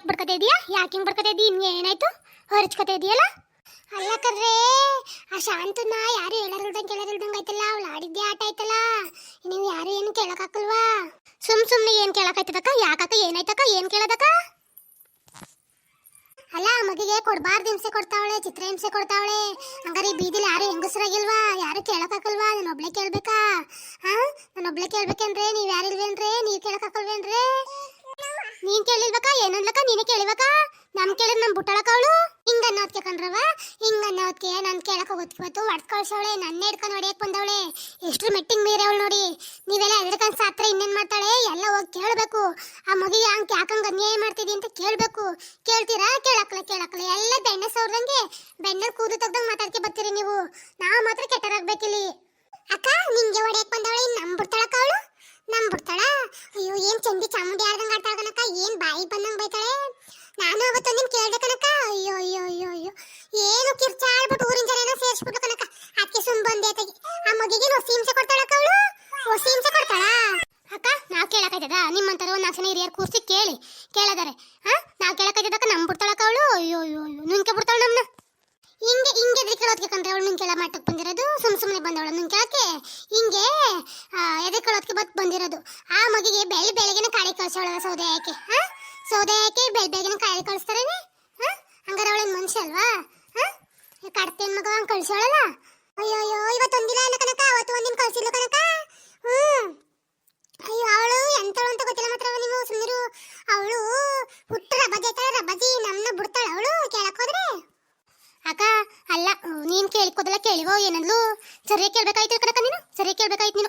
ಯಾಕೆ ಬರ್ಕತಾ ಇದೀಯಾ? ಯಾಕೆ ಹಿಂಗೆ ಬರ್ಕತಾ ಇದೀಯ? ಏನಾಯ್ತು? ಹೊರಚ್ಕತಾ ಇದೀಯಲ್ಲ? ಅಲ್ಲ ಕರ್ರೆ, ಆ ಶಾಂತನ ಯಾರು ಹೇಳಲ್ದಂಗೆ ಕೇಳಲ್ದಂಗೆ ಆಯ್ತಲ್ಲ? ಅವಳು ಆಡಿದ್ದೆ ಆಟ ಆಯ್ತಲ್ಲ? ನೀವು ಯಾರು ಏನು ಕೇಳಕ್ಕಾಕಲ್ವಾ? ಸುಮ್ ಸುಮ್ನೆ ಏನ್ ಕೇಳಕ್ಕಾಯ್ತದಕ್ಕ? ಯಾಕಕ್ಕ ಏನಾಯ್ತಕ್ಕ? ಏನು ಕೇಳದಕ್ಕ? ಅಲ್ಲ ಮಗಿಗೆ ಕೊಡಬಾರ್ದು ಹಿಂಸೆ ಕೊಡ್ತಾವಳೆ, ಚಿತ್ರ ಹಿಂಸೆ ಕೊಡ್ತಾವಳೆ. ಹಂಗಾರೆ ಬೀದಿಲಿ ಯಾರು ಹೆಂಗಸರಾಗಿಲ್ವಾ ಯಾರು ಕೇಳಕ್ಕಾಗಲ್ವಾ ನಾನು ಒಬ್ಳೆ ಕೇಳ್ಬೇಕಾ ಹಾ ನಾನು ಒಬ್ಳೆ ಕೇಳ್ಬೇಕೇನ್ರೆ ನೀವ್ ಯಾರಿಲ್ವೇನ್ರೆ ನೀವ್ ಕೇಳಕ್ಕಾಗಲ್ವೇನ್ರೆ ನೀನ್ ಕೇಳಿಲ್ವಕ ಏನನ್ಲಕ್ಕ ನೀನೇ ಕೇಳಿವಕ ನಮ್ ಕೇಳಿದ್ ನಮ್ ಬುಟ್ಟಳಕ ಅವಳು. ಹಿಂಗ ಅನ್ನೋದ್ಕೆ ಕಣ್ರವ ಹಿಂಗ ಅನ್ನೋದ್ಕೆ ನಾನ್ ಕೇಳಕ್ ಹೊಡ್ ಕಳ್ಸವಳೆ, ನನ್ನ ಹಿಡ್ಕೊಂಡು ಹೊಡಿಯಕ್ ಬಂದವಳೆ. ಎಷ್ಟು ಮೆಟ್ಟಿಂಗ್ ಮೀರೆ ಅವಳು ನೋಡಿ. ನೀವೆಲ್ಲ ಎದ್ರಕನ್ ಸಾತ್ರ ಇನ್ನೇನ್ ಮಾಡ್ತಾಳೆ? ಎಲ್ಲ ಹೋಗಿ ಕೇಳ್ಬೇಕು. ಆ ಮಗಿಗೆ ಹಂಗ್ ಯಾಕಂಗ ಅನ್ಯಾಯ ಮಾಡ್ತಿದಿ ಅಂತ ಕೇಳ್ಬೇಕು. ಕೇಳ್ತೀರಾ? ಕೇಳಕ್ಲ ಕೇಳಕ್ಲ. ಎಲ್ಲ ಬೆಣ್ಣೆ ಸೌರ್ದಂಗೆ ಬೆಣ್ಣೆ ಕೂದು ತೆಗ್ದಂಗ್ ಮಾತಾಡ್ಕೆ ಬರ್ತೀರಿ ನೀವು. ನಾವು ಮಾತ್ರ ಕೆಟ್ಟರಾಗ್ಬೇಕಿಲ್ಲಿ ಅಕ್ಕ ನಿಂಗೆ ಹೊಡಿಯಕ್ ಬಂದವಳೆ ನಂಬಿಡ್ತಾಳಕ್ಕ ಅವಳು ನಂಬಿಡ್ತಾಳ ಅಯ್ಯೋ ಏನ್ ಚಂದಿ ಚಾಮುಂಡಿ ಆಡ್ದಂಗ್ ಆಡ್ತಾಳ ಕನಕ ಏನ್ ಬಾಯಿ ಬಂದಂಗ್ ಬೈತಾಳೆ. ನಾನು ಅವತ್ತು ನಿಮ್ ಕೇಳ್ದೆ ಕನಕ ಅಯ್ಯೋ ಅಯ್ಯೋ ಅಯ್ಯೋ ಅಯ್ಯೋ. ಏನು ಕಿರ್ಚಾಡ್ಬಿಟ್ಟು ಊರಿನ ಜನ ಸೇರ್ಸ್ಬಿಟ್ಟು ಕನಕ ಅದಕ್ಕೆ ಸುಮ್ ಬಂದೆ ತಗಿ ಆ ಮಗಿಗೆ ಹೊಸಿ ಹಿಂಸೆ ಕೊಡ್ತಾಳಕ್ಕ ಅವಳು? ಕೊಡ್ತಾಳ? ಅಕ್ಕ, ನಾವ್ ಕೇಳಕ್ಕಾಯ್ತದ ನಿಮ್ಮಂತರ ಒಂದ್ ನಾಲ್ಕು ಜನ ಹಿರಿಯರ್ ಕೂರ್ಸಿ ಕೇಳಿ. ಕೇಳದಾರೆ. ಹಾ ನಾವ್ ಕೇಳಕ್ಕಾಯ್ತದಕ್ಕ ನಂಬಿಡ್ತಾಳಕ್ಕ ಅವಳು? ಅಯ್ಯೋ ಅಯ್ಯೋ ಅಯ್ಯೋ. ನುಂಕೆ ಬಿಡ್ತಾಳು ನಮ್ನ? ಹಿಂಗೆ ಹಿಂಗೆ ಎದ್ರಿ ಕೇಳೋದಕ್ಕೆ ಅವಳು ನಿಂಗೆ ಕೆಳ ಬಂದಿರೋದು? ಸುಮ್ ಸುಮ್ಮನೆ ಬಂದವಳು ನಿಂಗೆ ಕೇಳಕ್ಕೆ? ಹಿಂಗೆ ಎದೆ ಕೇಳೋದಕ್ಕೆ ಬತ್ ಬಂದಿರೋದು. ಆ ಮಗಿಗೆ ಬೆಳೆ ಬೆಳಗಿನ ಕಾಳಿ ಕಳ್ಸೋಳ ಸೌದೆ ಯಾಕೆ ಹಾ ಸೌದೆ ಹಾಕಿ ಬೆಳ್ ಬೆಳಗಿನ ಕಾಳಿ ಕಳಿಸ್ತಾರೇನೆ? ಹಾ? ಹಂಗಾರೆ ಅವಳೇನ್ ಮನುಷ್ಯ ಅಲ್ವಾ? ಹಾ? ಕಡ್ತೇನ್ ಮಗ ಹಂಗ್ ಕಳ್ಸೋಳಲ್ಲ ಅಯ್ಯೋ ಅಯ್ಯೋ ಇವತ್ತು ಒಂದಿನ ಅಲ್ಲ ಕನಕ ಅವತ್ತು ಒಂದಿನ ಕಳ್ಸಿಲ್ಲ ಕನಕ ಹ್ಮ್. ಅಯ್ಯೋ, ಅವಳು ಎಂತಳು ಅಂತ ಗೊತ್ತಿಲ್ಲ ಮಾತ್ರ ನೀವು ಸುಮ್ಮನಿರು ಅವಳು ಹುಟ್ಟು ರಬ್ಬಜಿ ಆಯ್ತಾಳೆ ರಬ್ಬಜಿ ನಮ್ಮನ್ನ ಬಿಡ್ತಾಳ ಅವಳು, ಕೇಳಕ್ ಹೋದ್ರೆ? ಅಕ್ಕ, ಅಲ್ಲ, ನೀನು ಕೇಳಿಕೋದಲ್ಲ ಕೇಳಿವೋ ಏನಂದ್ಲು? ಸರಿಯಾಗಿ ಕೇಳ್ಬೇಕಾಯ್ತು ಕನಕ ನೀನು? ಸರಿಯಾಗಿ ಕೇಳ್ಬೇಕಾಯ್ತು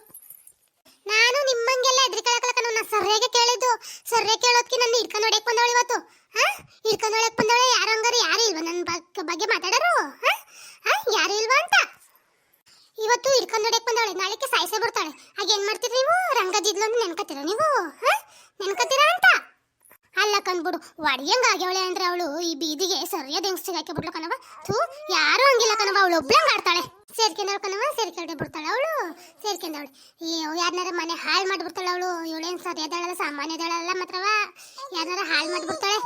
ನಾನು ನಿಮ್ಮಂಗೆಲ್ಲ ಎದ್ರಿ ಕೇಳಕಲಕ ನಾನು ಸರಿಯಾಗಿ ಕೇಳಿದ್ದು ಸರಿಯಾಗಿ ಕೇಳೋದ್ಕೆ ನನ್ನ ಹಿಡ್ಕೊಂಡು ಹೊಡ್ಯಕ್ ಬಂದವಳು ಇವತ್ತು ಹಾ ಹಿಡ್ಕೊಂಡು ಹೊಡ್ಯಕ್ ಬಂದವಳೆ ಯಾರು ಹಂಗಾರೆ ಯಾರು ಇಲ್ವಾ ನನ್ನ ಬಗ್- ಬಗ್ಗೆ ಮಾತಾಡೋರು ಹಾ ಹಾ ಯಾರು ಇಲ್ವಾ ಅಂತ ಇವತ್ತು ಹಿಡ್ಕೊಂಡು ಹೊಡ್ಯಕ್ ಬಂದವಳೆ ನಾಳೆಗೆ ಸಾಯಿಸೇ ಬರ್ತಾಳೆ ಮಾಡ್ತೀರಿ ನೀವು? ರಂಗಜಿದ್ಲು ಅಂತ ನೆನ್ಕತ್ತೀರಾ ನೀವು? ನೆನ್ಕತ್ತೀರಾ ಅಂತ? ಅಲ್ಲ ಕಂದ್ಬಿಡು ಒಡಿಯಂಗ ಆಗ್ಯವಳೆ ಅಂದ್ರೆ ಅವಳು ಈ ಬೀದಿಗೆ ಸರಿಯಾದ ಹೆಂಗ್ ಹಾಕಿ ಬಿಡ್ಲು ಕಣವ ಥೂ, ಯಾರು ಹಂಗಿಲ್ಲ ಕಣವ ಅವಳು ಒಬ್ಳಂಗ್ ಆಡ್ತಾಳೆ. ಸೇರ್ಕೊಂಡವಳು ಕಣವ ಸೇರ್ಕೊಂಡೆ ಬಿಡ್ತಾಳೆ ಅವಳು ಸೇರ್ಕೊಂಡವಳು ಅಯ್ಯೋ ಯಾರನ್ನಾರ ಮನೆ ಹಾಳು ಮಾಡ್ಬಿಡ್ತಾಳೆ ಅವಳು, ಇವಳೇನ್ ಸರಿಯಾದಳಲ್ಲ ಸಾಮಾನ್ಯದಳಲ್ಲ ಮಾತ್ರವ? ಯಾರನ್ನಾರ ಹಾಳು ಮಾಡ್ಬಿಡ್ತಾಳೆ?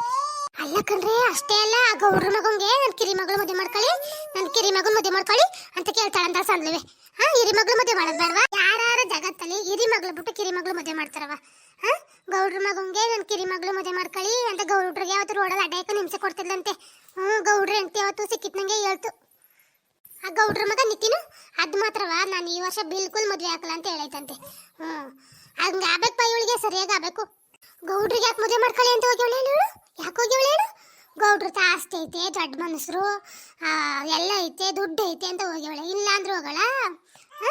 ಅಲ್ಲ ಕಣ್ರಿ, ಅಷ್ಟೇ ಅಲ್ಲ, ಆ ಗೌಡ್ರ ಮಗಂಗೆ ನನ್ನ ಕಿರಿ ಮಗಳು ಮದುವೆ ಮಾಡ್ಕೊಳ್ಳಿ ನನ್ನ ಕಿರಿ ಮಗನ್ ಮದುವೆ ಮಾಡ್ಕೊಳ್ಳಿ ಅಂತ ಕೇಳ್ತಾಳಂತ ಸಂದ್ಲುವೆ. ಹಾ, ಹಿರಿ ಮಗಳು ಮದುವೆ ಮಾಡೋದು ಬೇಡವಾ? ಯಾರ ಜಗತ್ತಲ್ಲಿ ಹಿರಿ ಮಗಳು ಬಿಟ್ಟು ಕಿರಿ ಮಗಳು ಮದುವೆ ಮಾಡ್ತಾರವ ಹಾ? ಗೌಡ್ರ ಮಗಂಗೆ ನನ್ನ ಕಿರಿ ಮಗಳು ಮದುವೆ ಮಾಡ್ಕೊಳ್ಳಿ ಅಂತ ಗೌಡ್ರಿಗೆ ಯಾವತ್ತು ರೋಡಲ್ಲಿ ಅಡ್ಡಾಯ್ಕ ನಿಮ್ಸೆ ಕೊಡ್ತಿದ್ಲಂತೆ. ಹ್ಞೂ, ಗೌಡ್ರ ಹೆಂಡತಿ ಯಾವತ್ತು ಸಿಕ್ಕಿದ್ನಂಗೆ ಹೇಳ್ತು. ಆ ಗೌಡ್ರ ಮಗ ನಿತಿನು, ಅದು ಮಾತ್ರವ ನಾನು ಈ ವರ್ಷ ಬಿಲ್ಕುಲ್ ಮದುವೆ ಹಾಕಲ್ಲ ಅಂತ ಹೇಳೈತಂತೆ. ಹ್ಞೂ, ಹಂಗೆ ಆಗ್ಬೇಕು ಬೈ ಇವಳಿಗೆ, ಸರಿಯಾಗಿ ಆಗ್ಬೇಕು. ಗೌಡ್ರಿಗೆ ಯಾಕೆ ಮದುವೆ ಮಾಡ್ಕೊಳ್ಳಿ ಅಂತ ಹೋಗ್ಯವಳೆ ಹೇಳು? ಯಾಕೆ ಹೋಗ್ಯವಳೆ ಹೇಳು? ಗೌಡ್ರ ಆಸ್ತಿ ಐತೆ, ದೊಡ್ಡ ಮನುಷ್ಯರು ಎಲ್ಲ ಐತೆ, ದುಡ್ಡು ಐತೆ ಅಂತ ಹೋಗ್ಯವಳೆ. ಇಲ್ಲ ಅಂದ್ರೆ ಆ?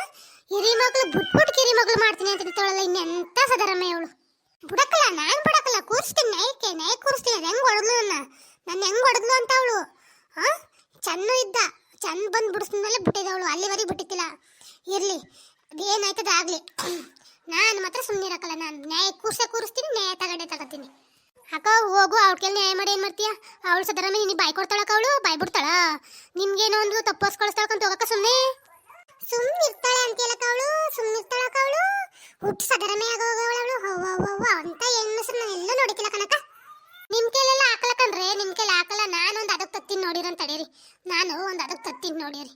ಹಿರಿ ಮಗಳು ಬಿಟ್ಬಿಟ್ಟು ಕಿರಿ ಮಗಳು ಮಾಡ್ತೀನಿ ಅಂತ ತಿಳ್ತಾಳಲ್ಲ ಇನ್ನೆಂತ ಸದರಮ್ಮ ಇವಳು? ಬುಡಕಲ್ಲ, ನಾನು ಬುಡಕಲ್ಲ, ಕೂರಿಸ್ತೀನಿ, ನೈಕೆ ನೈ ಕೂರಿಸ್ತೀನಿ, ಅದು ಹೆಂಗ್ ಹೊಡೆದ್ಲು ನನ್ನ? ನನ್ನ ಹೆಂಗ್ ಹೊಡೆದ್ಲು ಅಂತ ಅವಳು? ಹಾಂ ಚೆನ್ನ ಇದ್ದ ಚೆನ್ನ ಬಂದು ಬಿಡಿಸ್ಮೇಲೆ ಬಿಟ್ಟಿದ್ದವಳು ಅಲ್ಲಿವರೆಗೆ ಬಿಟ್ಟಿತ್ತಿಲ್ಲ ಇರ್ಲಿ, ಅದೇನಾಯ್ತದ ಆಗ್ಲಿ. ನಾನು ಮಾತ್ರ ಸುಮ್ಮನೆ ಇರಕ್ಕಲ್ಲ, ನಾನು ನ್ಯಾಯ ಕೂರ್ಸೆ ಕೂರಿಸ್ತೀನಿ, ನ್ಯಾಯ ತಗಡೆ ತಗೋತೀನಿ. ಅಕ್ಕ, ಹೋಗು ಅವ್ಳ ಕೇಳಿ ನ್ಯಾಯ ಮಾಡಿ ಏನು ಮಾಡ್ತೀಯ? ಅವಳು ಸದರಮ್ಮ ನಿನಗೆ ಬಾಯ್ ಕೊಡ್ತಾಳಕ್ಕ ಅವಳು? ಬಾಯ್ ಬಿಡ್ತಾಳ? ನಿಮ್ಗೇನೋ ಒಂದು ಅಂತ ಹೋಗಕ್ಕ ಸುಮ್ಮನೆ ಹುಟ್ಟು ಸದರಮೆ ಅಂತ ಹೆಣ್ಣು ನಾನು ಎಲ್ಲೂ ನೋಡಿಕಿಲ್ಲ ಕನಕ ನಿಮ್ ಕೈಲೆಲ್ಲ ಹಾಕಲಕಂಡ್ರೆ ನಿಮ್ ಕೈಲಿ ಹಾಕಲ್ಲ ನಾನು ಒಂದು ಅದಕ್ಕೆ ತತ್ತೀನಿ ನೋಡಿರಂತ ತಡೀರಿ ನಾನು ಒಂದು ಅದಕ್ಕೆ ತತ್ತೀನಿ ನೋಡಿರಿ